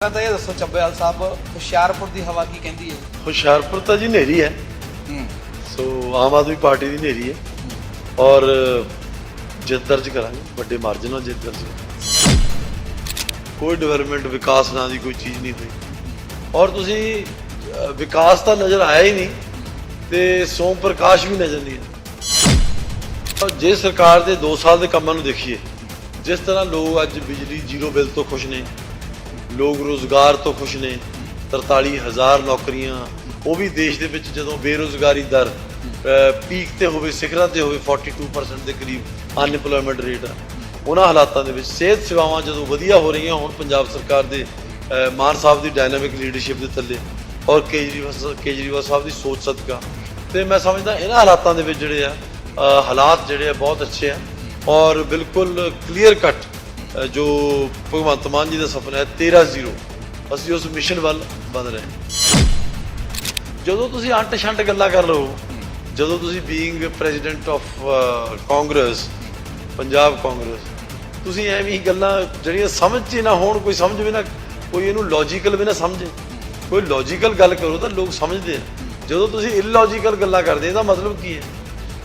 ਤਾਂ ਇਹ ਦੱਸੋ ਚੱਬੇਵਾਲ ਸਾਹਿਬ ਹੁਸ਼ਿਆਰਪੁਰ ਦੀ ਹਵਾ ਕੀ ਕਹਿੰਦੀ ਹੈ? ਹੁਸ਼ਿਆਰਪੁਰ ਤਾਂ ਜੀ ਨੇਰੀ ਹੈ। ਹੂੰ। ਸੋ ਆਮ ਆਦਮੀ ਪਾਰਟੀ ਦੀ ਨੇਰੀ ਹੈ। ਔਰ ਜਿੱਤ ਦਰਜ ਕਰਾਂਗੇ ਵੱਡੇ ਮਾਰਜਨ ਨਾਲ ਜਿੱਤ ਦਰਜ ਕੋਈ ਡਿਵੈਲਪਮੈਂਟ ਵਿਕਾਸ ਨਾਂ ਦੀ ਕੋਈ ਚੀਜ਼ ਨਹੀਂ ਹੋਈ। ਔਰ ਤੁਸੀਂ ਵਿਕਾਸ ਤਾਂ ਨਜ਼ਰ ਆਇਆ ਹੀ ਨਹੀਂ ਤੇ ਸੋਮ ਪ੍ਰਕਾਸ਼ ਵੀ ਨਜ਼ਰ ਨਹੀਂ ਔਰ ਜੇ ਸਰਕਾਰ ਦੇ 2 ਸਾਲ ਦੇ ਕੰਮਾਂ ਨੂੰ ਦੇਖੀਏ ਜਿਸ ਤਰ੍ਹਾਂ ਲੋਕ ਅੱਜ ਬਿਜਲੀ ਜ਼ੀਰੋ ਬਿੱਲ ਤੋਂ ਖੁਸ਼ ਨੇ ਲੋਕ ਰੋਜ਼ਗਾਰ ਤੋਂ ਖੁਸ਼ ਨੇ 43000 ਨੌਕਰੀਆਂ, ਉਹ ਵੀ ਦੇਸ਼ ਦੇ ਵਿੱਚ ਜਦੋਂ ਬੇਰੋਜ਼ਗਾਰੀ ਦਰ ਪੀਕ ਤੇ ਹੋਵੇ, ਸਿਖਰਾਂ ਤੇ ਹੋਵੇ 42% ਦੇ ਕਰੀਬ ਅਨਪਲੋਇਮੈਂਟ ਰੇਟ ਆ। ਉਹਨਾਂ ਹਾਲਾਤਾਂ ਦੇ ਵਿੱਚ ਸਿਹਤ ਸੇਵਾਵਾਂ ਜਦੋਂ ਵਧੀਆ ਹੋ ਰਹੀਆਂ ਹੁਣ, ਪੰਜਾਬ ਸਰਕਾਰ ਦੇ ਮਾਨ ਸਾਹਿਬ ਦੀ ਡਾਇਨਾਮਿਕ ਲੀਡਰਸ਼ਿਪ ਦੇ ਥੱਲੇ ਔਰ ਕੇਜਰੀਵਾਲ ਕੇਜਰੀਵਾਲ ਸਾਹਿਬ ਦੀ ਸੋਚ ਸਦਕਾ। ਤੇ ਮੈਂ ਸਮਝਦਾ ਇਹਨਾਂ ਹਾਲਾਤਾਂ ਦੇ ਵਿੱਚ ਜਿਹੜੇ ਆ ਹਾਲਾਤ ਜਿਹੜੇ ਆ ਬਹੁਤ ਅੱਛੇ ਆ ਔਰ ਬਿਲਕੁਲ ਕਲੀਅਰ ਕੱਟ ਜੋ ਭਗਵੰਤ ਮਾਨ ਜੀ ਦਾ ਸੁਪਨਾ ਹੈ 13-0 ਅਸੀਂ ਉਸ ਮਿਸ਼ਨ ਵੱਲ ਵਧ ਰਹੇ ਹਾਂ। ਜਦੋਂ ਤੁਸੀਂ ਅੰਟ ਛੰਟ ਗੱਲਾਂ ਕਰ ਲਓ, ਜਦੋਂ ਤੁਸੀਂ being president of Congress Punjab Congress ਤੁਸੀਂ ਐਵੇਂ ਹੀ ਗੱਲਾਂ ਜਿਹੜੀਆਂ ਸਮਝ 'ਚ ਨਾ ਹੋਣ, ਕੋਈ ਸਮਝ ਵੀ ਨਾ, ਕੋਈ ਇਹਨੂੰ ਲੌਜੀਕਲ ਵੀ ਨਾ ਸਮਝੇ। ਕੋਈ ਲੌਜੀਕਲ ਗੱਲ ਕਰੋ ਤਾਂ ਲੋਕ ਸਮਝਦੇ ਆ। ਜਦੋਂ ਤੁਸੀਂ ਇਲੌਜੀਕਲ ਗੱਲਾਂ ਕਰਦੇ ਇਹਦਾ ਮਤਲਬ ਕੀ ਹੈ?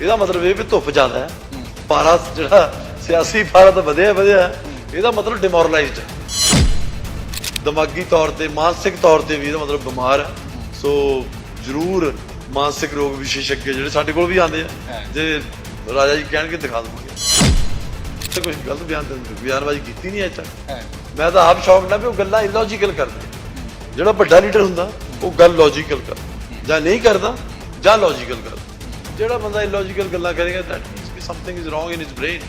ਇਹਦਾ ਮਤਲਬ ਇਹ ਵੀ ਧੁੱਪ ਜ਼ਿਆਦਾ ਹੈ। ਪਾਰਾ ਜਿਹੜਾ ਸਿਆਸੀ ਪਾਰਾ ਤਾਂ ਵਧਿਆ ਵਧਿਆ ਇਹਦਾ ਮਤਲਬ ਡਿਮੋਰਲਾਈਜ਼ਡ ਹੈ। ਦਿਮਾਗੀ ਤੌਰ ਤੇ ਮਾਨਸਿਕ ਤੌਰ ਤੇ ਵੀ ਇਹਦਾ ਮਤਲਬ ਬਿਮਾਰ ਹੈ। ਸੋ ਜ਼ਰੂਰ ਮਾਨਸਿਕ ਰੋਗ ਵਿਸ਼ੇਸ਼জ্ঞ ਜਿਹੜੇ ਸਾਡੇ ਕੋਲ ਵੀ ਆਉਂਦੇ ਆ ਜੇ ਰਾਜਾ ਜੀ ਕਹਿਣਗੇ ਦਿਖਾ ਦਵਾਂਗੇ। ਤੇ ਕੁਝ ਗਲਤ ਬਿਆਨ ਤੇ ਬਿਆਨਬਾਜ਼ੀ ਕੀਤੀ ਨਹੀਂ ਅਜੇ ਤੱਕ। ਮੈਂ ਤਾਂ ਆਪ ਸ਼ੌਕ ਨਾਲ ਵੀ ਉਹ ਗੱਲਾਂ ਇਲੌਜੀਕਲ ਕਰਦੇ ਜਿਹੜਾ ਵੱਡਾ ਲੀਡਰ ਹੁੰਦਾ ਉਹ ਗੱਲ ਲੌਜੀਕਲ ਕਰ ਜਾਂ ਨਹੀਂ ਕਰਦਾ ਜਾਂ ਲੌਜੀਕਲ ਕਰ ਜਿਹੜਾ ਬੰਦਾ ਇਲੌਜੀਕਲ ਗੱਲਾਂ ਕਰੇਗਾ ਦੈਟ ਮੀਨਸ ਕਿ something is wrong in his brain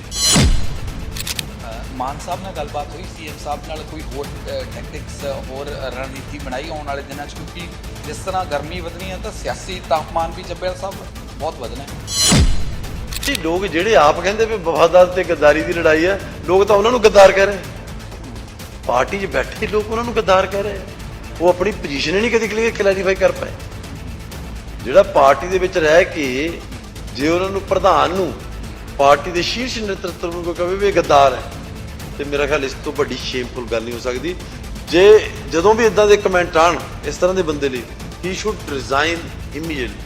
Mann Sahib ਨਾਲ ਗੱਲਬਾਤ ਹੋਈ, ਸੀਐਮ ਸਾਹਿਬ ਨਾਲ ਕੋਈ ਹੋਰ ਟੈਕਟਿਕਸ ਹੋਰ ਰਣਨੀਤੀ ਬਣਾਈ ਆਉਣ ਵਾਲੇ ਦਿਨਾਂ 'ਚ? ਕਿਉਂਕਿ ਜਿਸ ਤਰ੍ਹਾਂ ਗਰਮੀ ਵਧਣੀ ਹੈ ਤਾਂ ਸਿਆਸੀ ਤਾਪਮਾਨ ਵੀ ਚੱਬੇਵਾਲ ਸਾਹਿਬ ਬਹੁਤ ਵਧਣਾ ਹੈ। ਜੀ, ਲੋਕ ਜਿਹੜੇ ਆਪ ਕਹਿੰਦੇ ਵੀ ਵਫਾਦਾਰ ਤੇ ਗੱਦਾਰੀ ਦੀ ਲੜਾਈ ਹੈ, ਲੋਕ ਤਾਂ ਉਹਨਾਂ ਨੂੰ ਗੱਦਾਰ ਕਹਿ ਰਹੇ ਪਾਰਟੀ 'ਚ ਬੈਠੇ ਲੋਕ ਉਹਨਾਂ ਨੂੰ ਗੱਦਾਰ ਕਹਿ ਰਹੇ ਉਹ ਆਪਣੀ ਪੋਜੀਸ਼ਨ ਹੀ ਨਹੀਂ ਕਦੀ ਕਲੀਅਰ ਕਲੈਰੀਫਾਈ ਕਰ ਪਾਏ। ਜਿਹੜਾ ਪਾਰਟੀ ਦੇ ਵਿੱਚ ਰਹਿ ਕੇ ਜੇ ਉਹਨਾਂ ਨੂੰ ਪ੍ਰਧਾਨ ਨੂੰ ਪਾਰਟੀ ਦੇ ਸ਼ੀਰਸ਼ ਨੇਤਰਤਵ ਨੂੰ ਕੋਈ ਕਹੇ ਵੀ ਇਹ ਗੱਦਾਰ ਹੈ ਤੇ ਮੇਰਾ ਖਿਆਲ ਇਸ ਤੋਂ ਵੱਡੀ ਸ਼ੇਮਫੁਲ ਗੱਲ ਨਹੀਂ ਹੋ ਸਕਦੀ। ਜੇ ਜਦੋਂ ਵੀ ਇਦਾਂ ਦੇ ਕਮੈਂਟ ਆਣ ਇਸ ਤਰ੍ਹਾਂ ਦੇ ਬੰਦੇ ਲਈ ਹੀ ਸ਼ੁੱਡ ਰਿਜ਼ਾਈਨ ਇਮੀਡੀਏਟਲੀ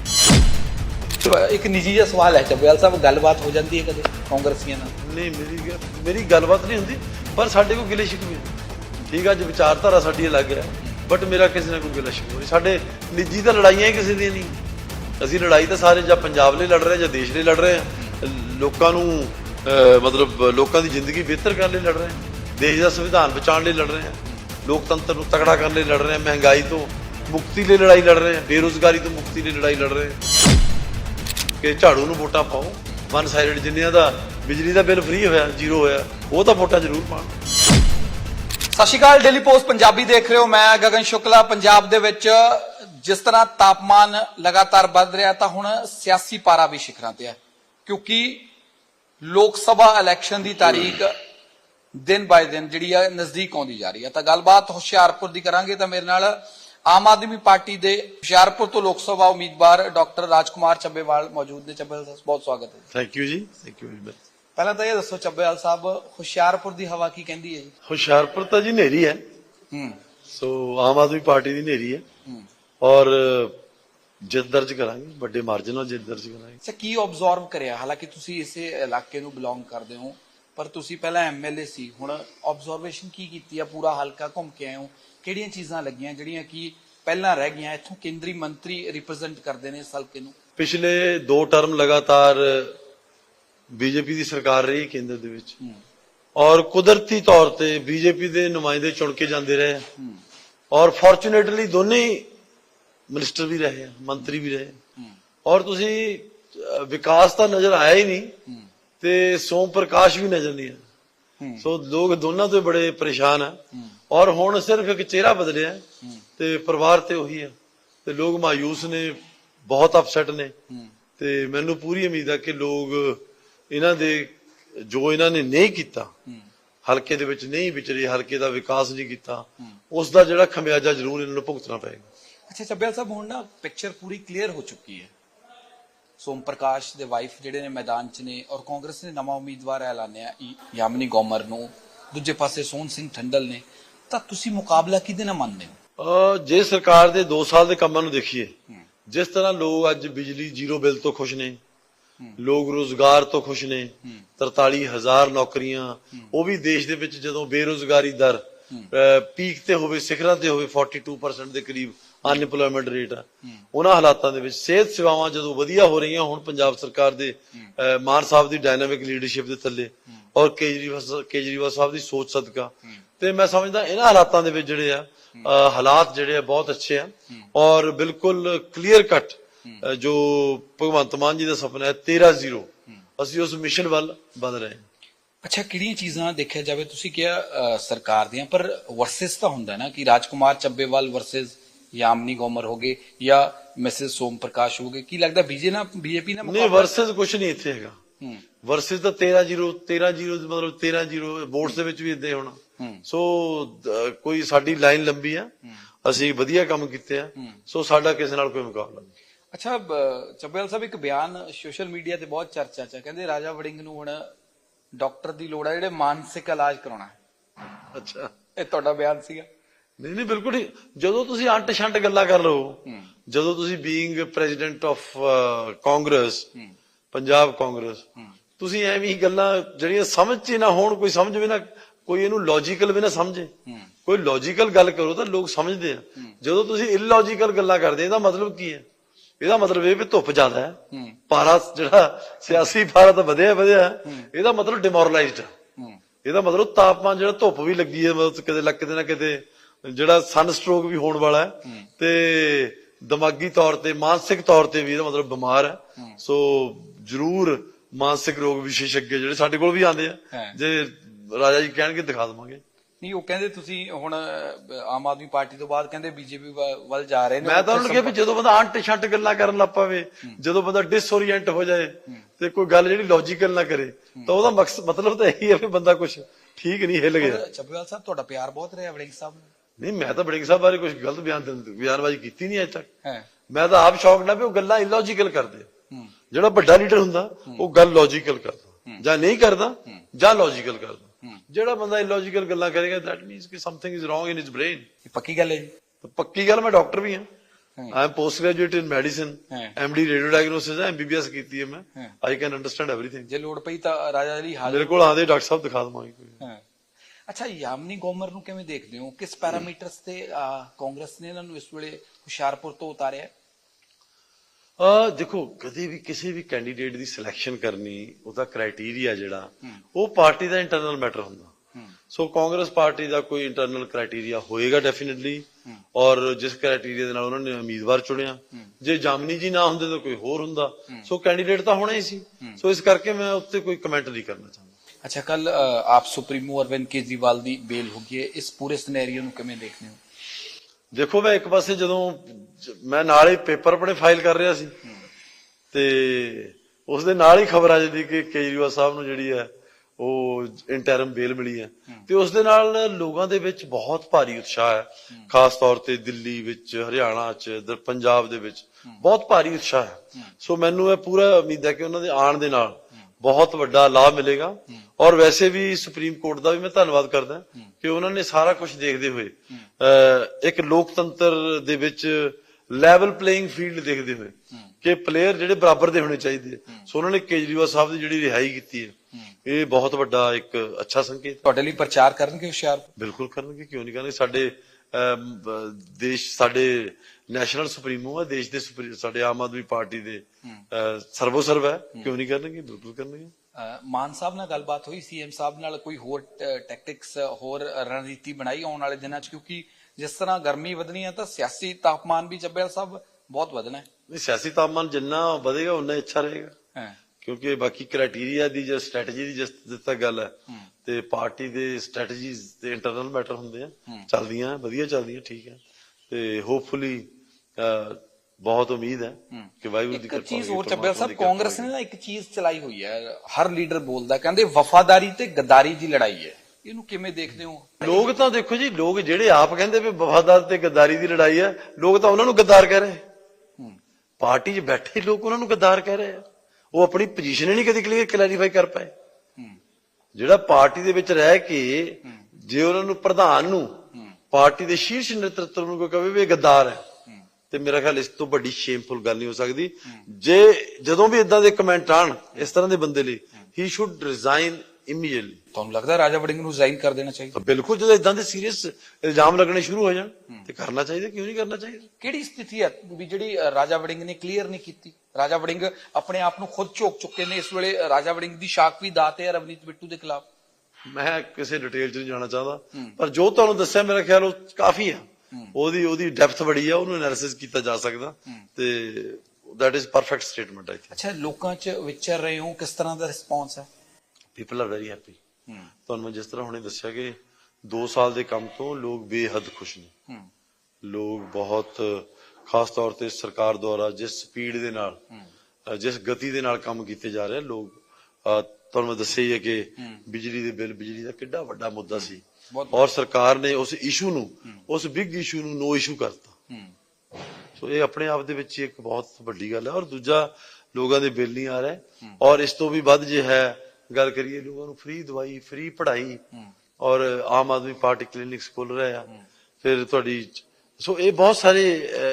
ਇੱਕ ਨਿੱਜੀ ਜਿਹਾ ਸਵਾਲ ਹੈ ਚੱਬੇਵਾਲ ਸਾਹਿਬ ਗੱਲਬਾਤ ਹੋ ਜਾਂਦੀ ਹੈ ਕਦੇ ਕਾਂਗਰਸੀਆਂ ਨਾਲ? ਨਹੀਂ ਮੇਰੀ ਮੇਰੀ ਗੱਲਬਾਤ ਨਹੀਂ ਹੁੰਦੀ ਪਰ ਸਾਡੇ ਕੋਲ ਗਿਲੇ ਸ਼ਿਕਵੇ। ਠੀਕ ਆ ਅੱਜ ਵਿਚਾਰਧਾਰਾ ਸਾਡੀ ਅਲੱਗ ਹੈ ਬਟ ਮੇਰਾ ਕਿਸੇ ਨਾਲ ਕੋਈ ਗਿਲਾ ਸ਼ਿਕਵਾ ਨਹੀਂ। ਸਾਡੇ ਨਿੱਜੀ ਤਾਂ ਲੜਾਈਆਂ ਹੀ ਕਿਸੇ ਦੀਆਂ ਨਹੀਂ। ਅਸੀਂ ਲੜਾਈ ਤਾਂ ਸਾਰੇ ਜਾਂ ਪੰਜਾਬ ਲਈ ਲੜ ਰਹੇ ਜਾਂ ਦੇਸ਼ ਲਈ ਲੜ ਰਹੇ ਹਾਂ। ਲੋਕਾਂ ਨੂੰ ਮਤਲਬ ਲੋਕਾਂ ਦੀ ਜ਼ਿੰਦਗੀ ਬਿਹਤਰ ਕਰਨ ਲਈ ਲੜ ਰਹੇ ਹਾਂ। ਦੇਸ਼ ਦਾ ਸੰਵਿਧਾਨ ਬਚਾਉਣ ਲਈ ਲੜ ਰਹੇ ਹਾਂ। ਲੋਕਤੰਤਰ ਨੂੰ ਤਕੜਾ ਕਰਨ ਲਈ ਲੜ ਰਹੇ ਹਾਂ। ਮਹਿੰਗਾਈ ਤੋਂ ਮੁਕਤੀ ਲਈ ਲੜਾਈ ਲੜ ਰਹੇ ਹਾਂ। ਬੇਰੁਜ਼ਗਾਰੀ ਤੋਂ ਮੁਕਤੀ ਲਈ ਲੜਾਈ ਲੜ ਰਹੇ ਹਾਂ। ਕਿ ਝਾੜੂ ਨੂੰ ਵੋਟਾਂ ਪਾਓ। ਵਨ ਸਾਈਡਡ ਜਿੰਨਿਆਂ ਦਾ ਬਿਜਲੀ ਦਾ ਬਿੱਲ ਫ੍ਰੀ ਹੋਇਆ, ਜ਼ੀਰੋ ਹੋਇਆ, ਉਹ ਤਾਂ ਵੋਟਾਂ ਜ਼ਰੂਰ ਪਾਣ ਸਤਿ ਸ਼੍ਰੀ ਅਕਾਲ ਡੇਲੀ ਪੋਸਟ ਪੰਜਾਬੀ ਦੇਖ ਰਹੇ ਹੋ। ਮੈਂ ਗਗਨ ਸ਼ੁਕਲਾ, ਪੰਜਾਬ ਦੇ ਵਿੱਚ ਜਿਸ ਤਰ੍ਹਾਂ ਤਾਪਮਾਨ ਲਗਾਤਾਰ ਵੱਧ ਰਿਹਾ, ਤਾਂ ਹੁਣ ਸਿਆਸੀ ਪਾਰਾ ਵੀ ਸਿਖਰਾਂ ਤੇ ਹੈ। ਕਿਉਂਕਿ ਲੋਕ ਸਭਾ ਇਲੈਕਸ਼ਨ ਦੀ ਤਾਰੀਖ ਦਿਨ ਬਾਏ ਦਿਨ ਜਿਹੜੀ ਹੈ ਨਜ਼ਦੀਕ ਆਉਂਦੀ ਜਾ ਰਹੀ ਹੈ ਤਾਂ ਗੱਲਬਾਤ ਹੁਸ਼ਿਆਰਪੁਰ ਦੀ ਕਰਾਂਗੇ ਤਾਂ ਮੇਰੇ ਨਾਲ ਆਮ ਆਦਮੀ ਪਾਰਟੀ ਦੇ ਹੁਸ਼ਿਆਰਪੁਰ ਤੋਂ ਲੋਕ ਸਭਾ ਉਮੀਦਵਾਰ ਡਾਕਟਰ ਰਾਜਕੁਮਾਰ ਚੱਬੇਵਾਲ ਮੌਜੂਦ ਨੇ। ਚੱਬੇਵਾਲ ਸਾਹਿਬ ਬਹੁਤ ਸਵਾਗਤ ਹੈ thank you ji. Thank you very ਪਹਿਲਾਂ ਤਾਂ ਇਹ ਦੱਸੋ ਚੱਬੇਵਾਲ ਸਾਹਿਬ ਹੁਸ਼ਿਆਰਪੁਰ ਦੀ ਹਵਾ ਕੀ ਕਹਿੰਦੀ ਹੈ ਜੀ? ਹੁਸ਼ਿਆਰਪੁਰ ਤਾਂ ਜੀ ਨੇਰੀ ਹੈ। ਹੂੰ। ਸੋ ਆਮ ਆਦਮੀ ਪਾਰਟੀ ਦੀ ਨੇਰੀ ਹੈ। ਹੂੰ। ਔਰ ਜਿੱਤ ਦਰਜ ਕਰਾਂਗੇ ਵੱਡੇ ਮਾਰਜਨ ਨਾਲ ਜਿੱਤ ਦਰਜ ਕਰਾਂਗੇ। ਅੱਛਾ ਕੀ ਆਬਜ਼ਰਵ ਕਰਿਆ? ਹਾਲਾਂਕਿ ਤੁਸੀਂ ਇਸੇ ਇਲਾਕੇ ਨੂੰ ਬਿਲੋਂਗ ਕਰਦੇ ਹੋ ਪਰ ਤੁਸੀਂ ਪਹਿਲਾਂ ਐਮਐਲਏ ਸੀ ਹੁਣ ਆਬਜ਼ਰਵੇਸ਼ਨ ਕੀ ਕੀਤੀ ਆ? ਪੂਰਾ ਹਲਕਾ ਘੁੰਮ ਕੇ ਆਏ ਹੋ। ਕਿਹੜੀਆਂ ਚੀਜ਼ਾਂ ਲੱਗੀਆਂ ਜਿਹੜੀਆਂ ਕਿ ਪਹਿਲਾਂ ਰਹਿ ਗਈਆਂ ਇੱਥੋਂ ਕੇਂਦਰੀ ਮੰਤਰੀ ਰਿਪਰੈਜ਼ੈਂਟ ਕਰਦੇ ਨੇ ਇਸ ਹਲਕੇ ਨੂੰ? ਪਿਛਲੇ ਦੋ ਟਰਮ ਲਗਾਤਾਰ ਬੀਜੇਪੀ ਦੀ ਸਰਕਾਰ ਰਹੀ ਕੇਂਦਰ ਦੇ ਵਿੱਚ। ਔਰ ਕੁਦਰਤੀ ਤੌਰ ਤੇ ਬੀਜੇਪੀ ਦੇ ਨੁਮਾਇੰਦੇ ਚੁਣ ਕੇ ਜਾਂਦੇ ਰਹੇ। ਔਰ ਫੋਰਚੂਨੇਟਲੀ ਦੋਨੇ ਮਿਨਿਸਟਰ ਵੀ ਰਹੇ ਆ ਮੰਤਰੀ ਵੀ ਰਹੇ। ਔਰ ਤੁਸੀਂ ਵਿਕਾਸ ਤਾਂ ਨਜ਼ਰ ਆਇਆ ਹੀ ਨਹੀਂ ਤੇ ਸੋਮ ਪ੍ਰਕਾਸ਼ ਵੀ ਨਜ਼ਰ ਨਹੀਂ ਆਇਆ। ਸੋ ਲੋਕ ਦੋਨਾਂ ਤੋਂ ਬੜੇ ਪਰੇਸ਼ਾਨ ਆ। ਔਰ ਹੁਣ ਸਿਰਫ ਇੱਕ ਚਿਹਰਾ ਬਦਲਿਆ ਤੇ ਪਰਿਵਾਰ ਤੇ ਉਹੀ ਆ। ਤੇ ਲੋਕ ਮਾਯੂਸ ਨੇ ਬਹੁਤ ਅਪਸੈਟ ਨੇ। ਤੇ ਮੈਨੂੰ ਪੂਰੀ ਉਮੀਦ ਆ ਕਿ ਲੋਕ ਇਹਨਾਂ ਦੇ ਜੋ ਇਹਨਾਂ ਨੇ ਨਹੀਂ ਕੀਤਾ ਹਲਕੇ ਦੇ ਵਿੱਚ ਨਹੀਂ ਵਿਚਰੇ ਹਲਕੇ ਦਾ ਵਿਕਾਸ ਨਹੀਂ ਕੀਤਾ ਉਸ ਦਾ ਜਿਹੜਾ ਖਮਿਆਜਾ ਜ਼ਰੂਰ ਇਹਨਾਂ ਨੂੰ ਭੁਗਤਣਾ ਪਏਗਾ। ਅੱਛਾ ਚੱਬੇਲ ਸਾਹਿਬ ਹੁਣ ਨਾ ਪਿਕਚਰ ਪੂਰੀ ਕਲੀਅਰ ਹੋ ਚੁੱਕੀ ਹੈ। ਸੋਮ ਪ੍ਰਕਾਸ਼ ਦੇ ਵਾਈਫ ਜਿਹੜੇ ਨੇ ਮੈਦਾਨ 'ਚ ਨੇ ਔਰ ਕਾਂਗਰਸ ਨੇ ਨਵਾਂ ਉਮੀਦਵਾਰ ਐਲਾਨਿਆ ਯਾਮਨੀ ਗੋਮਰ ਨੂੰ। ਦੂਜੇ ਪਾਸੇ ਸੋਹਣ ਸਿੰਘ ਠੰਡਲ ਨੇ। ਤਾਂ ਤੁਸੀਂ ਮੁਕਾਬਲਾ ਕਿਹਦੇ ਨਾਲ ਮੰਨਦੇ ਹੋ? ਜੇ ਸਰਕਾਰ ਦੇ 2 ਸਾਲ ਦੇ ਕੰਮਾਂ ਨੂੰ ਦੇਖੀਏ ਜਿਸ ਤਰ੍ਹਾਂ ਲੋਕ ਅੱਜ ਬਿਜਲੀ ਜ਼ੀਰੋ ਬਿੱਲ ਤੋਂ ਖੁਸ਼ ਨੇ ਲੋਕ ਰੋਜ਼ਗਾਰ ਤੋਂ ਖੁਸ਼ ਨੇ 43000 ਨੌਕਰੀਆਂ ਉਹ ਵੀ ਦੇਸ਼ ਦੇ ਵਿੱਚ ਜਦੋਂ ਬੇਰੋਜ਼ਗਾਰੀ ਦਰ ਪੀਕ ਤੇ ਹੋਵੇ ਸਿਖਰਾਂ ਤੇ ਹੋਵੇ 42% ਦੇ ਕਰੀਬ ਅਨਪਲੋਇਮੈਂਟ ਰੇਟ ਆ। ਉਹਨਾਂ ਹਾਲਾਤਾਂ ਦੇ ਵਿੱਚ ਸਿਹਤ ਸੇਵਾਵਾਂ ਜਦੋਂ ਵਧੀਆ ਹੋ ਰਹੀਆਂ ਹੁਣ ਪੰਜਾਬ ਸਰਕਾਰ ਦੇ ਮਾਨ ਸਾਹਿਬ ਦੀ ਡਾਇਨਾਮਿਕ ਲੀਡਰਸ਼ਿਪ ਦੇ ਥੱਲੇ ਔਰ ਕੇਜਰੀਵਾਲ ਕੇਜਰੀਵਾਲ ਸਾਹਿਬ ਦੀ ਸੋਚ ਸਦਕਾ। ਤੇ ਮੈਂ ਸਮਝਦਾ ਇਹਨਾਂ ਹਾਲਾਤਾਂ ਦੇ ਵਿੱਚ ਜਿਹੜੇ ਆ ਹਾਲਾਤ ਜਿਹੜੇ ਆ ਬਹੁਤ ਅੱਛੇ ਆ ਔਰ ਬਿਲਕੁਲ ਕਲੀਅਰ ਕੱਟ ਜੋ ਭਗਵੰਤ ਮਾਨ ਜੀ ਦਾ ਸੁਪਨਾ ਹੈ 13-0 ਅਸੀਂ ਉਸ ਮਿਸ਼ਨ ਵੱਲ ਵਧ ਰਹੇ ਹਾਂ। ਅੱਛਾ ਕਿਹੜੀਆਂ ਚੀਜ਼ਾਂ ਦੇਖਿਆ ਜਾਵੇ? ਤੁਸੀਂ ਕਿਹਾ ਸਰਕਾਰ ਦੀਆਂ ਪਰ ਵਰਸਸ ਤਾਂ ਹੁੰਦਾ ਨਾ ਕਿ ਰਾਜਕੁਮਾਰ ਚੱਬੇਵਾਲ ਵਰਸਸ ਯਾਮਨੀ ਗੋਮਰ ਹੋਗੇ ਜਾਂ ਮਿਸਿਸ ਸੋਮ ਪ੍ਰਕਾਸ਼ ਹੋਗੇ ਕੀ ਲੱਗਦਾ ਬੀਜੇ ਨਾ ਬੀਜੇਪੀ ਨਾਲ ਨਹੀਂ ਵਰਸਸ ਕੁਝ ਨਹੀਂ ਇੱਥੇ ਹੈਗਾ। ਵਰਸਸ ਤਾਂ 13-0 13-0 ਮਤਲਬ 13-0 ਵੋਟਸ ਦੇ ਵਿੱਚ ਵੀ ਇਦਾਂ ਹੋਣਾ। ਸੋ ਕੋਈ ਸਾਡੀ ਲਾਈਨ ਲੰਬੀ ਆ। ਅਸੀਂ ਵਧੀਆ ਕੰਮ ਕੀਤੇ ਆ। ਸੋ ਸਾਡਾ ਕਿਸੇ ਨਾਲ ਕੋਈ ਮੁਕਾਬਲਾ ਨਹੀਂ। ਅੱਛਾ ਚੱਬੇਵਾਲ ਸਾਹਿਬ ਇੱਕ ਬਿਆਨ ਸੋਸ਼ਲ ਮੀਡੀਆ ਤੇ ਬਹੁਤ ਚਰਚਾ ਚ ਹੈ। ਕਹਿੰਦੇ ਰਾਜਾ ਵੜਿੰਗ ਨੂੰ ਹੁਣ ਡਾਕਟਰ ਦੀ ਲੋੜ ਹੈ ਜਿਹੜੇ ਮਾਨਸਿਕ ਇਲਾਜ ਕਰਾਉਣਾ। ਹੈ ਅੱਛਾ। ਇਹ ਤੁਹਾਡਾ ਬਿਆਨ ਸੀਗਾ। ਨਹੀਂ ਨਹੀਂ ਬਿਲਕੁਲ ਨਹੀਂ ਜਦੋਂ ਤੁਸੀਂ ਅੰਟ ਛੰਟ ਗੱਲਾਂ ਕਰ ਲਓ ਜਦੋਂ ਤੁਸੀਂ being president of Congress Punjab Congress ਤੁਸੀਂ ਐਵੇਂ ਹੀ ਗੱਲਾਂ ਜਿਹੜੀਆਂ ਸਮਝ ਚ ਨਾ ਹੋਣ ਕੋਈ ਸਮਝ ਵੀ ਨਾ ਕੋਈ ਇਹਨੂੰ ਲੌਜੀਕਲ ਵੀ ਨਾ ਸਮਝੇ। ਕੋਈ ਲੌਜੀਕਲ ਗੱਲ ਕਰੋ ਤਾਂ ਲੋਕ ਸਮਝਦੇ ਆ। ਜਦੋਂ ਤੁਸੀਂ ਇਲੌਜੀਕਲ ਗੱਲਾਂ ਕਰਦੇ ਇਹਦਾ ਮਤਲਬ ਕੀ ਹੈ? ਇਹਦਾ ਮਤਲਬ ਇਹ ਵੀ ਧੁੱਪ ਜ਼ਿਆਦਾ ਹੈ। ਪਾਰਾ ਜਿਹੜਾ ਸਿਆਸੀ ਪਾਰਾ ਤਾਂ ਵਧਿਆ ਵਧਿਆ। ਇਹਦਾ ਮਤਲਬ ਡਿਮੋਰਲਾਈਜ਼ਡ ਇਹਦਾ ਮਤਲਬ ਤਾਪਮਾਨ ਜਿਹੜਾ ਧੁੱਪ ਵੀ ਲੱਗੀ ਹੈ ਮਤਲਬ ਕਿਤੇ ਲੱਗ ਕਿਤੇ ਨਾ ਕਿਤੇ ਜਿਹੜਾ ਸਨ ਸਟ੍ਰੋਕ ਵੀ ਹੋਣ ਵਾਲਾ ਹੈ ਤੇ ਦਿਮਾਗੀ ਤੌਰ ਤੇ ਮਾਨਸਿਕ ਤੌਰ ਤੇ ਵੀ ਇਹਦਾ ਮਤਲਬ ਬਿਮਾਰ ਹੈ। ਸੋ ਜ਼ਰੂਰ ਮਾਨਸਿਕ ਰੋਗ ਵਿਸ਼ੇਸ਼ੱਗ ਜਿਹੜੇ ਸਾਡੇ ਕੋਲ ਵੀ ਆਉਂਦੇ ਆ। ਜੇ ਰਾਜਾ ਜੀ ਕਹਿਣਗੇ ਦਿਖਾ ਦਵਾਂਗੇ। ਨਹੀਂ ਉਹ ਕਹਿੰਦੇ ਤੁਸੀਂ ਹੁਣ ਆਮ ਆਦਮੀ ਪਾਰਟੀ ਤੋਂ ਬਾਅਦ ਕਹਿੰਦੇ ਬੀਜੇਪੀ ਵੱਲ ਜਾ ਰਹੇ ਨੇ। ਮੈਂ ਤਾਂ ਉਹਨਾਂ ਨੂੰ ਕਿਹਾ ਵੀ ਜਦੋਂ ਬੰਦਾ ਅੰਟ ਛੱਟ ਗੱਲਾਂ ਕਰਨ ਲੱਗ ਪਵੇ ਜਦੋਂ ਬੰਦਾ ਡਿਸਓਰੀਐਂਟ ਹੋ ਜਾਏ ਤੇ ਕੋਈ ਗੱਲ ਜਿਹੜੀ ਲੌਜੀਕਲ ਨਾ ਕਰੇ ਤਾਂ ਉਹਦਾ ਮਕਸਦ ਮਤਲਬ ਤਾਂ ਇਹੀ ਹੈ ਵੀ ਬੰਦਾ ਕੁਝ ਠੀਕ ਨਹੀਂ ਹਿੱਲ ਗਿਆ। ਚੱਬੇਵਾਲ ਸਾਹਿਬ ਤੁਹਾਡਾ ਪਿਆਰ ਬਹੁਤ ਰਿਹਾ ਵੜਿੰਗ ਸਾਹਿਬ ਨਹੀਂ ਮੈਂ ਤਾਂ ਬੜਿੰਗ ਸਾਹਿਬ ਬਾਰੇ ਕੁਝ ਗਲਤ ਬਿਆਨ ਦਿੰਦੇ ਬਿਆਨਬਾਜ਼ੀ ਕੀਤੀ ਨਹੀਂ ਅਜੇ ਤੱਕ। ਹੈ। ਮੈਂ ਤਾਂ ਆਪ ਸ਼ੌਕ ਨਾਲ ਵੀ ਉਹ ਗੱਲਾਂ ਇਲੌਜੀਕਲ ਕਰਦੇ। ਹੂੰ। ਜਿਹੜਾ ਵੱਡਾ ਲੀਡਰ ਹੁੰਦਾ ਉਹ ਗੱਲ ਲੌਜੀਕਲ ਕਰਦਾ। ਜਾਂ ਨਹੀਂ ਕਰਦਾ ਜਾਂ ਲੌਜੀਕਲ ਕਰਦਾ। ਜਿਹੜਾ ਬੰਦਾ ਇਲੌਜੀਕਲ ਗੱਲਾਂ ਕਰੇਗਾ ਦੈਟ ਮੀਨਸ ਕਿ something is wrong in his brain ਪੱਕੀ ਗੱਲ ਹੈ ਜੀ। ਪੱਕੀ ਗੱਲ ਮੈਂ ਡਾਕਟਰ ਵੀ ਹਾਂ। ਹਾਂ। I am post graduate in medicine ਹਾਂ। ਐਮਡੀ ਰੇਡੀਓ ਡਾਇਗਨੋਸਿਸ ਐਮਬੀਬੀਐਸ ਕੀਤੀ ਹੈ ਮੈਂ। ਹਾਂ। ਆਈ ਕੈਨ ਅੰਡਰਸਟੈਂਡ ਐਵਰੀਥਿੰਗ ਜੇ ਲੋੜ ਪਈ ਤਾਂ ਰਾਜਾ ਜੀ ਹਾਜ਼ਰ ਮੇਰੇ ਕੋਲ ਆਂਦੇ ਡਾਕਟਰ ਸਾਹਿਬ ਦਿਖਾ ਦਵਾਂਗੇ। ਕੋਈ ਹਾਂ। ਅੱਛਾ ਯਾਮਨੀ ਗੋਮਰ ਨੂੰ ਕਿਵੇਂ ਦੇਖਦੇ ਹੋ? ਕਿਸ ਪੈਰਾਮੀਟਰਸ ਤੇ ਕਾਂਗਰਸ ਨੇ ਇਹਨਾਂ ਨੂੰ ਇਸ ਵੇਲੇ ਹੁਸ਼ਿਆਰਪੁਰ ਤੋਂ ਉਤਾਰਿਆ? ਆ ਦੇਖੋ ਕਦੇ ਵੀ ਕਿਸੇ ਵੀ ਕੈਂਡੀਡੇਟ ਦੀ ਸਿਲੈਕਸ਼ਨ ਕਰਨੀ ਉਹਦਾ ਕ੍ਰਾਈਟੇਰੀਆ ਜਿਹੜਾ ਉਹ ਪਾਰਟੀ ਦਾ ਇੰਟਰਨਲ ਮੈਟਰ ਹੁੰਦਾ। ਸੋ ਕਾਂਗਰਸ ਪਾਰਟੀ ਦਾ ਕੋਈ ਇੰਟਰਨਲ ਕ੍ਰਾਈਟੇਰੀਆ ਹੋਏਗਾ ਡੈਫੀਨਿਟਲੀ ਔਰ ਜਿਸ ਕ੍ਰਾਈਟੇਰੀਆ ਦੇ ਨਾਲ ਉਹਨਾਂ ਨੇ ਉਮੀਦਵਾਰ ਚੁਣਿਆ। ਜੇ ਜਾਮਨੀ ਜੀ ਨਾ ਹੁੰਦੇ ਤਾਂ ਕੋਈ ਹੋਰ ਹੁੰਦਾ। ਸੋ ਕੈਂਡੀਡੇਟ ਤਾਂ ਹੋਣਾ ਹੀ ਸੀ। ਸੋ ਇਸ ਕਰਕੇ ਮੈਂ ਉੱਤੇ ਕੋਈ ਕਮੈਂਟ ਨਹੀਂ ਕਰਨਾ ਚਾਹੁੰਦਾ। ਅੱਛਾ ਕੱਲ ਆਪ ਸੁਪਰੀਮੋ ਅਰਵਿੰਦ ਕੇਜਰੀਵਾਲ ਦੀ ਬੇਲ ਹੋ ਗਈ ਹੈ। ਇਸ ਪੂਰੇ ਸਿਨੈਰੀਓ ਨੂੰ ਕਿਵੇਂ ਦੇਖਦੇ ਹੋ? ਦੇਖੋ ਮੈਂ ਇੱਕ ਪਾਸੇ ਜਦੋਂ ਮੈਂ ਨਾਲ ਹੀ ਪੇਪਰ ਆਪਣੇ ਫਾਈਲ ਕਰ ਰਿਹਾ ਸੀ ਤੇ ਉਸ ਦੇ ਨਾਲ ਹੀ ਖਬਰ ਆ ਜਾਂਦੀ ਕਿ ਕੇਜਰੀਵਾਲ ਸਾਹਿਬ ਨੂੰ ਜਿਹੜੀ ਹੈ ਉਹ ਇੰਟਰਮ ਬੇਲ ਮਿਲੀ ਹੈ। ਤੇ ਉਸ ਦੇ ਨਾਲ ਲੋਕਾਂ ਦੇ ਵਿੱਚ ਬਹੁਤ ਭਾਰੀ ਉਤਸ਼ਾਹ ਹੈ। ਖਾਸ ਤੌਰ ਤੇ ਦਿੱਲੀ ਵਿੱਚ ਹਰਿਆਣਾ ਚ ਇਧਰ ਪੰਜਾਬ ਦੇ ਵਿੱਚ ਬਹੁਤ ਭਾਰੀ ਉਤਸ਼ਾਹ ਹੈ। ਸੋ ਮੈਨੂੰ ਇਹ ਪੂਰਾ ਉਮੀਦ ਹੈ ਕਿ ਉਹਨਾਂ ਦੇ ਆਉਣ ਦੇ ਨਾਲ ਬਹੁਤ ਵੱਡਾ ਲਾਭ ਮਿਲੇਗਾ। ਔਰ ਵੈਸੇ ਵੀ ਸੁਪਰੀਮ ਕੋਰਟ ਦਾ ਵੀ ਮੈਂ ਧੰਨਵਾਦ ਕਰਦਾ ਕਿ ਉਹਨਾਂ ਨੇ ਸਾਰਾ ਕੁਝ ਦੇਖਦੇ ਹੋਏ ਇੱਕ ਲੋਕਤੰਤਰ ਦੇ ਵਿੱਚ ਲੈਵਲ ਪਲੇਇੰਗ ਫੀਲਡ ਦੇਖਦੇ ਹੋਏ ਕਿ ਪਲੇਅਰ ਜਿਹੜੇ ਬਰਾਬਰ ਦੇ ਹੋਣੇ ਚਾਹੀਦੇ। ਸੋ ਉਹਨਾਂ ਨੇ ਕੇਜਰੀਵਾਲ ਸਾਹਿਬ ਦੀ ਜਿਹੜੀ ਰਿਹਾਈ ਕੀਤੀ ਹੈ ਇਹ ਬਹੁਤ ਵੱਡਾ ਇੱਕ ਅੱਛਾ ਸੰਕੇਤ ਤੁਹਾਡੇ ਲਈ ਪ੍ਰਚਾਰ ਕਰਨਗੇ ਹੁਸ਼ਿਆਰਪੁਰ? ਬਿਲਕੁਲ ਕਰਨਗੇ ਕਿਉਂ ਨਹੀਂ ਕਰਨਗੇ? ਸਾਡੇ ਦੇਸ਼ ਸਾਡੇ ਨੈਸ਼ਨਲ ਸੁਪਰੀਮੋ ਹੈ ਦੇਸ਼ ਦੇ ਸਾਡੇ ਆਮ ਆਦਮੀ ਪਾਰਟੀ ਦੇ ਅਹ, ਸਰਵੋ ਸਰਵ ਹੈ। ਕਿਉਂ ਨਹੀਂ ਕਰਨਗੇ? ਬਿਲਕੁਲ ਕਰਨਗੇ। ਮਾਨ ਸਾਹਿਬ ਨਾਲ ਗੱਲਬਾਤ ਹੋਈ ਸੀਐਮ ਸਾਹਿਬ ਨਾਲ ਕੋਈ ਹੋਰ ਟੈਕਟਿਕਸ ਹੋਰ ਰਣਨੀਤੀ ਬਣਾਈ ਆਉਣ ਵਾਲੇ ਦਿਨਾਂ 'ਚ? ਕਿਉਂਕਿ ਜਿਸ ਤਰ੍ਹਾਂ ਗਰਮੀ ਵਧਣੀ ਹੈ ਤਾਂ ਸਿਆਸੀ ਤਾਪਮਾਨ ਵੀ ਚੱਬੇਵਾਲ ਸਾਹਿਬ ਬਹੁਤ ਵਧਣਾ ਹੈ। ਨਹੀਂ ਸਿਆਸੀ ਤਾਪਮਾਨ ਜਿੰਨਾ ਵਧੇਗਾ ਉਨਾ ਅੱਛਾ ਰਹੇਗਾ। ਕਿਉਂਕਿ ਬਾਕੀ ਕ੍ਰਾਈਟੇਰੀਆ ਦੀ ਜੋ ਸਟ੍ਰੈਟਜੀ ਦੀ ਜਿਸ ਜਿਸ ਤੱਕ ਗੱਲ ਹੈ ਤੇ ਪਾਰਟੀ ਦੇ ਸਟ੍ਰੈਟਜੀਜ਼ ਤੇ ਇੰਟਰਨਲ ਮੈਟਰ ਹੁੰਦੇ ਆ। ਚੱਲਦੀਆਂ ਵਧੀਆ ਚੱਲਦੀਆਂ ਠੀਕ ਹੈ। ਤੇ ਹੋਪਫੁਲੀ ਬਹੁਤ ਉਮੀਦ ਹੈ ਕਿ ਵਾਹਿਗੁਰੂ ਦੀ ਇੱਕ ਚੀਜ਼ ਹੋਰ ਪਰਮਾਤਮਾ ਸਾਹਿਬ ਕਾਂਗਰਸ ਨੇ ਨਾ ਇੱਕ ਚੀਜ਼ ਚਲਾਈ ਹੋਈ ਹੈ ਹਰ ਲੀਡਰ ਬੋਲਦਾ ਕਹਿੰਦੇ ਵਫਾਦਾਰੀ ਤੇ ਗੱਦਾਰੀ ਦੀ ਲੜਾਈ ਹੈ। ਇਹਨੂੰ ਕਿਵੇਂ ਦੇਖਦੇ ਹੋ? ਲੋਕ ਤਾਂ ਦੇਖੋ ਜੀ ਲੋਕ ਜਿਹੜੇ ਆਪ ਕਹਿੰਦੇ ਵੀ ਵਫਾਦਾਰ ਤੇ ਗੱਦਾਰੀ ਦੀ ਲੜਾਈ ਹੈ ਲੋਕ ਤਾਂ ਉਹਨਾਂ ਨੂੰ ਗੱਦਾਰ ਕਹਿ ਰਹੇ। ਪਾਰਟੀ 'ਚ ਬੈਠੇ ਲੋਕ ਉਹਨਾਂ ਨੂੰ ਗੱਦਾਰ ਕਹਿ ਰਹੇ ਆ। ਉਹ ਆਪਣੀ ਪੋਜੀਸ਼ਨ ਹੀ ਨਹੀਂ ਕਦੀ ਕਲੀਅਰ ਕਲੈਰੀਫਾਈ ਕਰ ਪਾਏ। ਜਿਹੜਾ ਪਾਰਟੀ ਦੇ ਵਿੱਚ ਰਹਿ ਕੇ ਜੇ ਉਹਨਾਂ ਨੂੰ ਪ੍ਰਧਾਨ ਨੂੰ ਪਾਰਟੀ ਦੇ ਸ਼ੀਰਸ਼ ਨੇਤਰਤਵ ਨੂੰ ਕੋਈ ਕਹੇ ਵੀ ਇਹ ਗੱਦਾਰ ਹੈ। ਤੇ ਮੇਰਾ ਖਿਆਲ ਇਸ ਤੋਂ ਵੱਡੀ ਸ਼ੇਮਫੁਲ ਗੱਲ ਨਹੀਂ ਹੋ ਸਕਦੀ। ਜੇ ਜਦੋਂ ਵੀ ਇਦਾਂ ਦੇ ਕਮੈਂਟ ਆਣ ਇਸ ਤਰ੍ਹਾਂ ਦੇ ਬੰਦੇ ਲਈ ਹੀ ਸ਼ੁੱਡ ਰਿਜ਼ਾਈਨ ਇਮੀਡੀਏਟਲੀ ਤੁਹਾਨੂੰ ਲੱਗਦਾ ਰਾਜਾ ਵੜਿੰਗ ਨੂੰ ਰਿਜ਼ਾਈਨ ਕਰ ਦੇਣਾ ਚਾਹੀਦਾ? ਬਿਲਕੁਲ ਜਦੋਂ ਇਦਾਂ ਦੇ ਸੀਰੀਅਸ ਇਲਜ਼ਾਮ ਲੱਗਣੇ ਸ਼ੁਰੂ ਹੋ ਜਾਣ ਤੇ ਕਰਨਾ ਚਾਹੀਦਾ ਕਿਉਂ ਨਹੀਂ ਕਰਨਾ ਚਾਹੀਦਾ? ਕਿਹੜੀ ਸਥਿਤੀ ਹੈ ਵੀ ਜਿਹੜੀ ਰਾਜਾ ਵੜਿੰਗ ਨੇ ਕਲੀਅਰ ਨਹੀਂ ਕੀਤੀ? ਰਾਜਾ ਵੜਿੰਗ ਆਪਣੇ ਆਪ ਨੂੰ ਖੁਦ ਝੋਕ ਚੁੱਕੇ ਨੇ ਇਸ ਵੇਲੇ ਰਾਜਾ ਵੜਿੰਗ ਦੀ ਸ਼ਾਖ ਵੀ ਦਾਤੇ ਹੈ ਰਵਨੀਤ ਬਿੱਟੂ ਦੇ ਖਿਲਾਫ। ਮੈਂ ਕਿਸੇ ਡਿਟੇਲ ਚ ਨਹੀਂ ਜਾਣਾ ਚਾਹਦਾ ਪਰ ਜੋ ਤੁਹਾਨੂੰ ਦੱਸਿਆ ਮੇਰਾ ਖਿਆਲ ਉਹ ਕਾਫੀ ਆ ਉਹਦੀ ਉਹਦੀ ਡੈਪਥ ਬੜੀ ਆ ਉਹਨੂੰ ਐਨਾਲਿਸਿਸ ਕੀਤਾ ਜਾ ਸਕਦਾ। ਤੇ that is perfect statement i think ਅੱਛਾ ਲੋਕਾਂ 'ਚ ਵਿਚਰ ਰਹੇ ਹੋ ਕਿਸ ਤਰ੍ਹਾਂ ਦਾ ਰਿਸਪੌਂਸ ਹੈ people are very happy ਤੁਹਾਨੂੰ ਮੈਂ ਜਿਸ ਤਰ੍ਹਾਂ ਹੁਣੇ ਦੱਸਿਆ ਕਿ 2 ਸਾਲ ਦੇ ਕੰਮ ਤੋਂ ਲੋਕ ਬੇਹੱਦ ਖੁਸ਼ ਨੇ। ਲੋਕ ਬਹੁਤ ਖਾਸ ਤੌਰ ਤੇ ਸਰਕਾਰ ਦੁਆਰਾ ਜਿਸ ਸਪੀਡ ਦੇ ਨਾਲ ਜਿਸ ਗਤੀ ਦੇ ਨਾਲ ਕੰਮ ਕੀਤੇ ਜਾ ਰਹੇ ਲੋਕ ਤੁਹਾਨੂੰ ਦੱਸਿਆ ਹੀ ਹੈ ਕਿ ਬਿਜਲੀ ਦੇ ਬਿੱਲ ਬਿਜਲੀ ਦਾ ਕਿੱਡਾ ਵੱਡਾ ਮੁੱਦਾ ਸੀ। ਔਰ ਸਰਕਾਰ ਨੇ ਉਸ ਇਸ਼ੂ ਨੂੰ ਉਸ ਬਿਗ ਇਸ਼ੂ ਨੂੰ ਨੋ ਇਸ਼ੂ ਕਰਤਾ। ਸੋ ਇਹ ਆਪਣੇ ਆਪ ਦੇ ਵਿੱਚ ਇੱਕ ਬਹੁਤ ਵੱਡੀ ਗੱਲ ਹੈ ਔਰ ਦੂਜਾ ਲੋਕਾਂ ਦੇ ਬਿੱਲ ਨਹੀਂ ਆ ਰਹੇ। ਔਰ ਇਸ ਤੋਂ ਵੀ ਵੱਧ ਜੇ ਹੈ ਗੱਲ ਕਰੀਏ ਲੋਕਾਂ ਨੂੰ ਫ੍ਰੀ ਦਵਾਈ ਫ੍ਰੀ ਪੜ੍ਹਾਈ ਔਰ ਆਮ ਆਦਮੀ ਪਾਰਟੀ ਕਲੀਨਿਕਸ ਖੁੱਲ ਰਹੇ ਆ। ਫਿਰ ਤੁਹਾਡੀ ਸੋ ਇਹ ਬਹੁਤ ਸਾਰੇ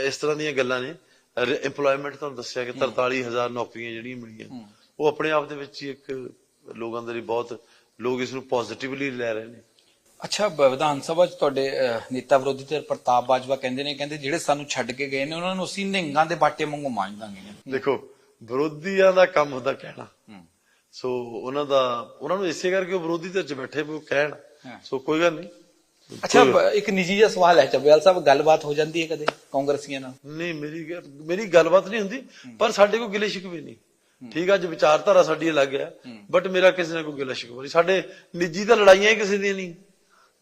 ਇਸ ਤਰ੍ਹਾਂ ਦੀਆਂ ਗੱਲਾਂ ਨੇ। EMPLOYMENT ਤੁਹਾਨੂੰ ਦੱਸਿਆ ਕਿ 43000 ਨੌਕਰੀਆਂ ਜਿਹੜੀਆਂ ਮਿਲੀਆਂ। ਉਹ ਆਪਣੇ ਆਪ ਦੇ ਵਿੱਚ ਹੀ ਇੱਕ ਲੋਕਾਂ ਦੇ ਲਈ ਬਹੁਤ ਲੋਕ ਇਸ ਨੂੰ ਪੋਜ਼ਿਟਿਵਲੀ ਲੈ ਰਹੇ ਨੇ। ਅੱਛਾ ਵਿਧਾਨ ਸਭਾ 'ਚ ਤੁਹਾਡੇ ਨੇਤਾ ਵਿਰੋਧੀ ਧਿਰ ਪ੍ਰਤਾਪ ਬਾਜਵਾ ਕਹਿੰਦੇ ਨੇ ਕਹਿੰਦੇ ਜਿਹੜੇ ਸਾਨੂੰ ਛੱਡ ਕੇ ਗਏ ਨੇ ਉਹਨਾਂ ਨੂੰ ਅਸੀਂ ਨਿਹੰਗਾਂ ਦੇ ਬਾਟੇ ਵਾਂਗੂ ਮਾਂਜ ਦਾਂਗੇ। ਦੇਖੋ ਵਿਰੋਧੀਆਂ ਦਾ ਕੰਮ ਹੁੰਦਾ ਕਹਿਣਾ। ਸੋ ਉਹਨਾਂ ਦਾ ਉਹਨਾਂ ਨੂੰ ਇਸੇ ਕਰਕੇ ਉਹ ਵਿਰੋਧੀ ਧਿਰ 'ਚ ਬੈਠੇ ਉਹ ਕਹਿਣ। ਸੋ ਕੋਈ ਗੱਲ ਨਹੀਂ। ਅੱਛਾ ਇੱਕ ਨਿੱਜੀ ਜਿਹਾ ਸਵਾਲ ਹੈ ਚੱਬੇਵਾਲ ਸਾਹਿਬ ਗੱਲਬਾਤ ਹੋ ਜਾਂਦੀ ਹੈ ਕਦੇ ਕਾਂਗਰਸੀਆਂ ਨਾਲ? ਨਹੀਂ ਮੇਰੀ ਮੇਰੀ ਗੱਲਬਾਤ ਨਹੀਂ ਹੁੰਦੀ ਪਰ ਸਾਡੇ ਕੋਲ ਗਿਲੇ ਸ਼ਿਕਵੇ ਨਹੀਂ। ਠੀਕ ਆ ਅੱਜ ਵਿਚਾਰਧਾਰਾ ਸਾਡੀ ਅਲੱਗ ਹੈ। ਬਟ ਮੇਰਾ ਕਿਸੇ ਨਾਲ ਕੋਈ ਗਿਲਾ ਸ਼ਿਕਵਾ ਨਹੀਂ। ਸਾਡੇ ਨਿੱਜੀ ਤਾਂ ਲੜਾਈਆਂ ਹੀ ਕਿਸੇ ਦੀਆਂ ਨਹੀਂ।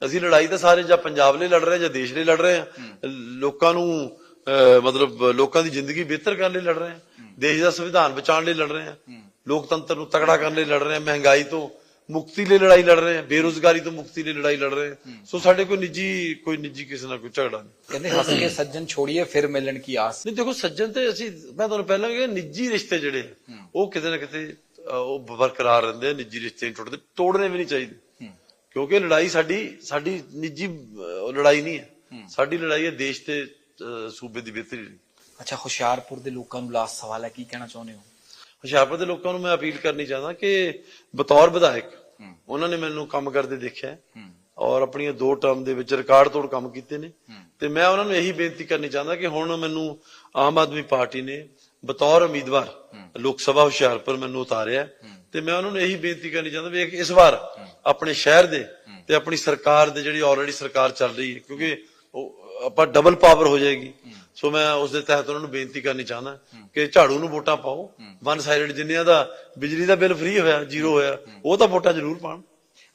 ਅਸੀਂ ਲੜਾਈ ਤਾਂ ਸਾਰੇ ਜਾਂ ਪੰਜਾਬ ਲਈ ਲੜ ਰਹੇ ਹਾਂ ਜਾਂ ਦੇਸ਼ ਲਈ ਲੜ ਰਹੇ ਹਾਂ। ਲੋਕਾਂ ਨੂੰ ਅਹ, ਮਤਲਬ ਲੋਕਾਂ ਦੀ ਜ਼ਿੰਦਗੀ ਬਿਹਤਰ ਕਰਨ ਲਈ ਲੜ ਰਹੇ ਹਾਂ। ਦੇਸ਼ ਦਾ ਸੰਵਿਧਾਨ ਬਚਾਉਣ ਲਈ ਲੜ ਰਹੇ ਹਾਂ। ਲੋਕਤੰਤਰ ਨੂੰ ਤਕੜਾ ਕਰਨ ਲਈ ਲੜ ਰਹੇ ਹਾਂ। ਮਹਿੰਗਾਈ ਤੋਂ ਮੁਕਤੀ ਲਈ ਲੜਾਈ ਲੜ ਰਹੇ ਹਾਂ। ਬੇਰੋਜ਼ਗਾਰੀ ਤੋਂ ਮੁਕਤੀ ਲਈ ਲੜਾਈ ਲੜ ਰਹੇ ਸੋ ਸਾਡੇ ਕੋਈ ਨਿੱਜੀ ਕੋਈ ਨਿੱਜੀ ਕਿਸੇ ਨਾਲ ਕੋਈ ਝਗੜਾ ਨਹੀਂ। ਕਹਿੰਦੇ ਹੱਸ ਕੇ ਸੱਜਣ ਛੋੜੀਏ ਫਿਰ ਮਿਲਣ ਕੀ ਆਸ? ਨਹੀਂ ਦੇਖੋ ਸੱਜਣ ਤੇ ਅਸੀਂ ਮੈਂ ਤੁਹਾਨੂੰ ਪਹਿਲਾਂ ਵੀ ਕਿਹਾ ਨਿੱਜੀ ਰਿਸ਼ਤੇ ਜਿਹੜੇ ਆ, ਉਹ ਕਿਤੇ ਨਾ ਕਿਤੇ ਉਹ ਬਰਕਰਾਰ ਰਹਿੰਦੇ ਆ ਨਿੱਜੀ ਰਿਸ਼ਤੇ ਨਹੀਂ ਟੁੱਟਦੇ। ਤੋੜਨੇ ਵੀ ਨਹੀਂ ਚਾਹੀਦੇ। ਕਿਉਂਕਿ ਲੜਾਈ ਸਾਡੀ ਸਾਡੀ ਨਿੱਜੀ ਲੜਾਈ ਨਹੀਂ ਹੈ। ਸਾਡੀ ਲੜਾਈ ਹੈ ਦੇਸ਼ ਤੇ ਸੂਬੇ ਦੀ ਬਿਹਤਰੀ ਲਈ ਅੱਛਾ ਹੁਸ਼ਿਆਰਪੁਰ ਦੇ ਲੋਕਾਂ ਨੂੰ ਲਾਸਟ ਸਵਾਲ ਹੈ ਕੀ ਕਹਿਣਾ ਚਾਹੁੰਦੇ ਹੋ? ਹੁਸ਼ਿਆਰਪੁਰ ਦੇ ਲੋਕਾਂ ਨੂੰ ਮੈਂ ਅਪੀਲ ਕਰਨੀ ਚਾਹੁੰਦਾ ਕਿ ਬਤੌਰ ਵਿਧਾਇਕ ਉਹਨਾਂ ਨੇ ਮੈਨੂੰ ਕੰਮ ਕਰਦੇ ਦੇਖਿਆ ਹੈ ਔਰ ਆਪਣੀਆਂ ਦੋ ਟਰਮ ਦੇ ਵਿੱਚ ਰਿਕਾਰਡ ਤੋੜ ਕੰਮ ਕੀਤੇ ਨੇ। ਤੇ ਮੈਂ ਉਹਨਾਂ ਨੂੰ ਇਹੀ ਬੇਨਤੀ ਕਰਨੀ ਚਾਹੁੰਦਾ ਕਿ ਹੁਣ ਮੈਨੂੰ ਆਮ ਆਦਮੀ ਪਾਰਟੀ ਨੇ ਬਤੌਰ ਉਮੀਦਵਾਰ ਲੋਕ ਸਭਾ ਹੁਸ਼ਿਆਰਪੁਰ ਮੈਨੂੰ ਉਤਾਰਿਆ ਤੇ ਮੈਂ ਉਹਨਾਂ ਨੂੰ ਇਹੀ ਬੇਨਤੀ ਕਰਨੀ ਚਾਹੁੰਦਾ ਵੀ ਇਸ ਵਾਰ ਆਪਣੇ ਸ਼ਹਿਰ ਦੇ ਤੇ ਆਪਣੀ ਸਰਕਾਰ ਦੇ ਜਿਹੜੀ ਆਲਰੇਡੀ ਸਰਕਾਰ ਚੱਲ ਰਹੀ ਹੈ ਕਿਉਂਕਿ ਉਹ ਆਪਾਂ ਡਬਲ ਪਾਵਰ ਹੋ ਜਾਏਗੀ। ਸੋ ਮੈਂ ਉਸ ਦੇ ਤਹਿਤ ਉਹਨਾਂ ਨੂੰ ਬੇਨਤੀ ਕਰਨੀ ਚਾਹੁੰਦਾ ਕਿ ਝਾੜੂ ਨੂੰ ਵੋਟਾਂ ਪਾਓ। ਵਨ ਸਾਈਡਡ ਜਿੰਨਿਆਂ ਦਾ ਬਿਜਲੀ ਦਾ ਬਿੱਲ ਫ੍ਰੀ ਹੋਇਆ ਜ਼ੀਰੋ ਹੋਇਆ ਉਹ ਤਾਂ ਵੋਟਾਂ ਜ਼ਰੂਰ ਪਾਣ।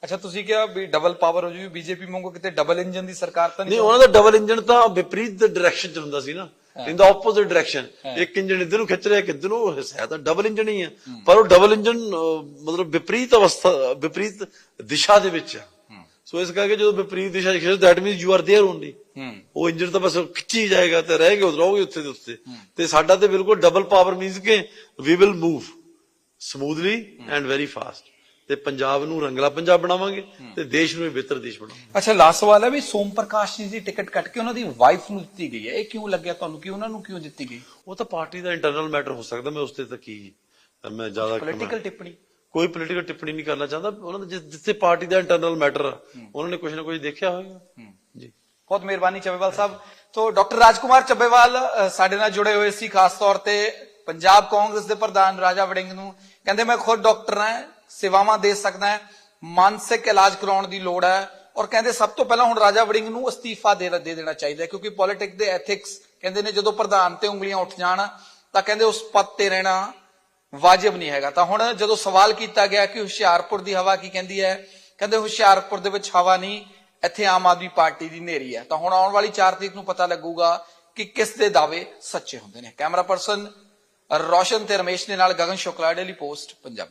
ਅੱਛਾ ਤੁਸੀਂ ਕਿਹਾ ਵੀ ਡਬਲ ਪਾਵਰ ਹੋ ਜੂਗੀ ਬੀਜੇਪੀ ਵਾਂਗੂ ਕਿਤੇ ਡਬਲ ਇੰਜਨ ਦੀ ਸਰਕਾਰ ਤਾਂ ਨਹੀਂ ਨਹੀਂ ਉਹਨਾਂ ਦਾ ਡਬਲ ਇੰਜਨ ਤਾਂ ਵਿਪਰੀਤ ਡਾਇਰੈਕਸ਼ਨ ਚ ਹੁੰਦਾ ਸੀ ਨਾ। ਇਨ ਦਾ ਆਪੋਜ਼ਿਟ ਡਾਇਰੈਕਸ਼ਨ ਇੱਕ ਇੰਜਨ ਇੱਧਰ ਨੂੰ ਖਿੱਚ ਰਿਹਾ ਇੱਕ ਇੱਧਰ ਨੂੰ ਹੈ ਤਾਂ ਡਬਲ ਇੰਜਨ ਹੀ ਹੈ ਪਰ ਉਹ ਡਬਲ ਇੰਜਨ ਮਤਲਬ ਵਿਪਰੀਤ ਅਵਸਥਾ ਵਿਪਰੀਤ ਦਿਸ਼ਾ ਦੇ ਵਿੱਚ ਹੈ ਸੋ ਇਸ ਕਰਕੇ ਜਦੋਂ ਵਿਪਰੀਤ ਦਿਸ਼ਾ ਚ ਖਿੱਚ that means you are there only ਹੂੰ ਉਹ ਇੰਜਨ ਤਾਂ ਬਸ ਖਿੱਚੀ ਜਾਏਗਾ ਤੇ ਰਹੇਗੇ ਉਧਰ ਰਹੋਗੇ ਉੱਥੇ ਦੇ ਉੱਤੇ ਤੇ ਸਾਡਾ ਤੇ ਬਿਲਕੁਲ ਡਬਲ ਪਾਵਰ ਮੀਨਸ ਕਿ we will move smoothly and very fast ਤੇ ਪੰਜਾਬ ਨੂੰ ਰੰਗਲਾ ਪੰਜਾਬ ਬਣਾਵਾਂਗੇ ਤੇ ਦੇਸ਼ ਨੂੰ ਵੀ ਬਿਹਤਰ ਦੇਸ਼ ਬਣਾਵਾਂਗੇ। ਅੱਛਾ ਲਾਸਟ ਸਵਾਲ ਹੈ ਵੀ ਸੋਮ ਪ੍ਰਕਾਸ਼ ਜੀ ਦੀ ਟਿਕਟ ਕੱਟ ਕੇ ਉਹਨਾਂ ਦੀ ਵਾਈਫ ਨੂੰ ਦਿੱਤੀ ਗਈ ਹੈ। ਇਹ ਕਿਉਂ ਲੱਗਿਆ ਤੁਹਾਨੂੰ? ਕਿ ਉਹਨਾਂ ਨੂੰ ਕਿਉਂ ਦਿੱਤੀ ਗਈ? ਉਹ ਤਾਂ ਪਾਰਟੀ ਦਾ ਇੰਟਰਨਲ ਮੈਟਰ ਹੋ ਸਕਦਾ। ਮੈਂ ਉਸ ਤੇ ਤਾਂ ਕੀ ਮੈਂ ਜ਼ਿਆਦਾ ਪੋਲੀਟੀਕਲ ਟਿੱਪਣੀ। ਕੋਈ ਪੋਲੀਟੀਕਲ ਟਿੱਪਣੀ ਨਹੀਂ ਕਰਨਾ ਚਾਹੁੰਦਾ। ਉਹਨਾਂ ਦਾ ਜਿੱਥੇ ਪਾਰਟੀ ਦਾ ਇੰਟਰਨਲ ਮੈਟਰ ਉਹਨਾਂ ਨੇ ਕੁਝ ਨਾ ਕੁਝ ਦੇਖਿਆ ਹੋਵੇਗਾ ਜੀ। ਬਹੁਤ ਮਿਹਰਬਾਨੀ ਚੱਬੇਵਾਲ ਸਾਹਿਬ। ਤੋਂ ਡਾਕਟਰ ਰਾਜਕੁਮਾਰ ਚੱਬੇਵਾਲ ਸਾਡੇ ਨਾਲ ਜੁੜੇ ਹੋਏ ਸੀ ਖਾਸ ਤੌਰ ਤੇ ਪੰਜਾਬ ਕਾਂਗਰਸ ਦੇ ਪ੍ਰਧਾਨ ਰਾਜਾ ਵੜਿੰਗ ਨੂੰ। ਕਹਿੰਦੇ ਮੈਂ ਖੁਦ ਡਾਕਟਰ ਹਾਂ ਸੇਵਾਵਾਂ ਦੇ ਸਕਦਾ ਹੈ, ਮਾਨਸਿਕ ਇਲਾਜ ਕਰਾਉਣ ਦੀ ਲੋੜ ਹੈ ਔਰ ਕਹਿੰਦੇ ਸਭ ਤੋਂ ਪਹਿਲਾਂ ਹੁਣ ਰਾਜਾ ਵੜਿੰਗ ਨੂੰ ਅਸਤੀਫਾ ਦੇ ਦੇ ਦੇਣਾ ਚਾਹੀਦਾ ਕਿਉਂਕਿ ਪੋਲਿਟਿਕਸ ਦੇ ਐਥਿਕਸ ਕਹਿੰਦੇ ਨੇ ਜਦੋਂ ਪ੍ਰਧਾਨ ਤੇ ਉਂਗਲੀਆਂ ਉੱਠ ਜਾਣ ਤਾਂ ਕਹਿੰਦੇ ਉਸ ਪਦ ਤੇ ਰਹਿਣਾ ਵਾਜਬ ਨਹੀਂ ਹੈਗਾ। ਤਾਂ ਹੁਣ ਜਦੋਂ ਸਵਾਲ ਕੀਤਾ ਗਿਆ ਕਿ ਹੁਸ਼ਿਆਰਪੁਰ ਦੀ ਹਵਾ ਕੀ ਕਹਿੰਦੀ ਹੈ, ਕਹਿੰਦੇ ਹੁਸ਼ਿਆਰਪੁਰ ਦੇ ਵਿੱਚ ਹਵਾ ਨਹੀਂ, ਇੱਥੇ ਆਮ ਆਦਮੀ ਪਾਰਟੀ ਦੀ ਨੇਰੀ ਹੈ। ਤਾਂ ਹੁਣ ਆਉਣ ਵਾਲੀ 4 ਤਰੀਕ ਨੂੰ ਪਤਾ ਲੱਗੂਗਾ ਕਿ ਕਿਸ ਦੇ ਦਾਅਵੇ ਸੱਚੇ ਹੁੰਦੇ ਨੇ। ਕੈਮਰਾ ਪਰਸਨ ਰੋਸ਼ਨ ਤੇ ਰਮੇਸ਼ ਦੇ ਨਾਲ ਗਗਨ ਸ਼ੁਕਲਾ, ਡੇਲੀ ਪੋਸਟ, ਪੰਜਾਬੀ।